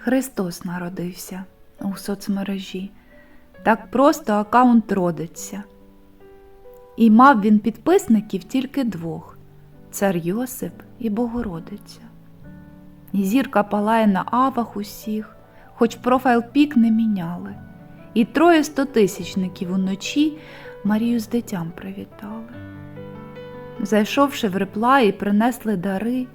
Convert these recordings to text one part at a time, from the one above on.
Христос народився у соцмережі. Так просто аккаунт родиться. І мав він підписників тільки двох цар Йосип і Богородиця. І зірка палає на авах усіх, хоч профайл пік не міняли. І троє стотисячників уночі Марію з дитям привітали. Зайшовши в реплаї, принесли дари,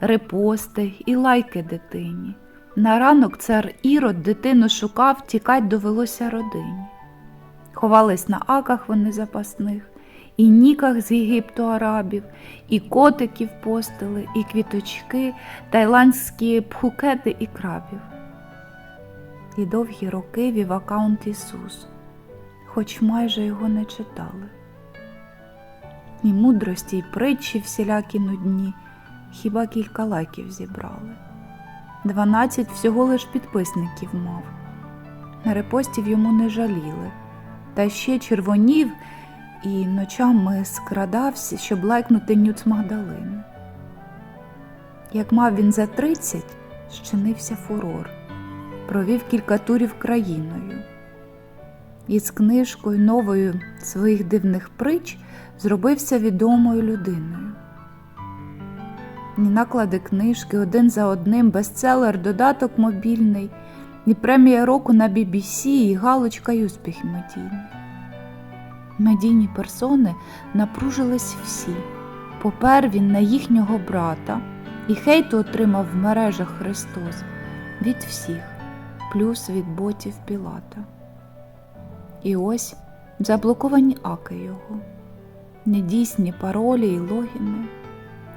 репости і лайки дитині. На ранок цар Ірод дитину шукав, тікать довелося родині. Ховались на аках вони запасних, і ніках з Єгипту арабів, і котиків постили, і квіточки, тайландські пхукети і крабів. І довгі роки вів аккаунт Ісус, хоч майже його не читали. І мудрості, і притчі всілякі нудні, хіба кілька лайків зібрали. Дванадцять всього лиш підписників мав. Репостів йому не жаліли, та ще червонів і ночами скрадався, щоб лайкнути нюц Магдалини. Як мав він за тридцять, щинився фурор, провів кілька турів країною. І з книжкою новою своїх дивних притч зробився відомою людиною. Ні наклади книжки один за одним, бестселер, додаток мобільний, і премія року на BBC, і галочка й успіх медійний. Медійні персони напружились всі. Попер він на їхнього брата, і хейту отримав в мережах Христос від всіх, плюс від ботів Пілата. І ось заблоковані аки його, недійсні паролі і логіни,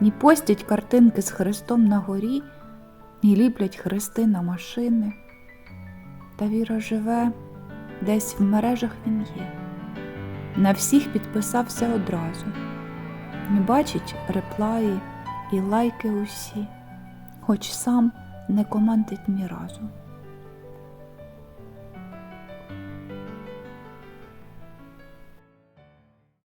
ні постять картинки з Христом на горі, ні ліплять хрести на машини. Та віра живе, десь в мережах він є. На всіх підписався одразу. Не бачить реплаї і лайки усі, хоч сам не командить ні разу.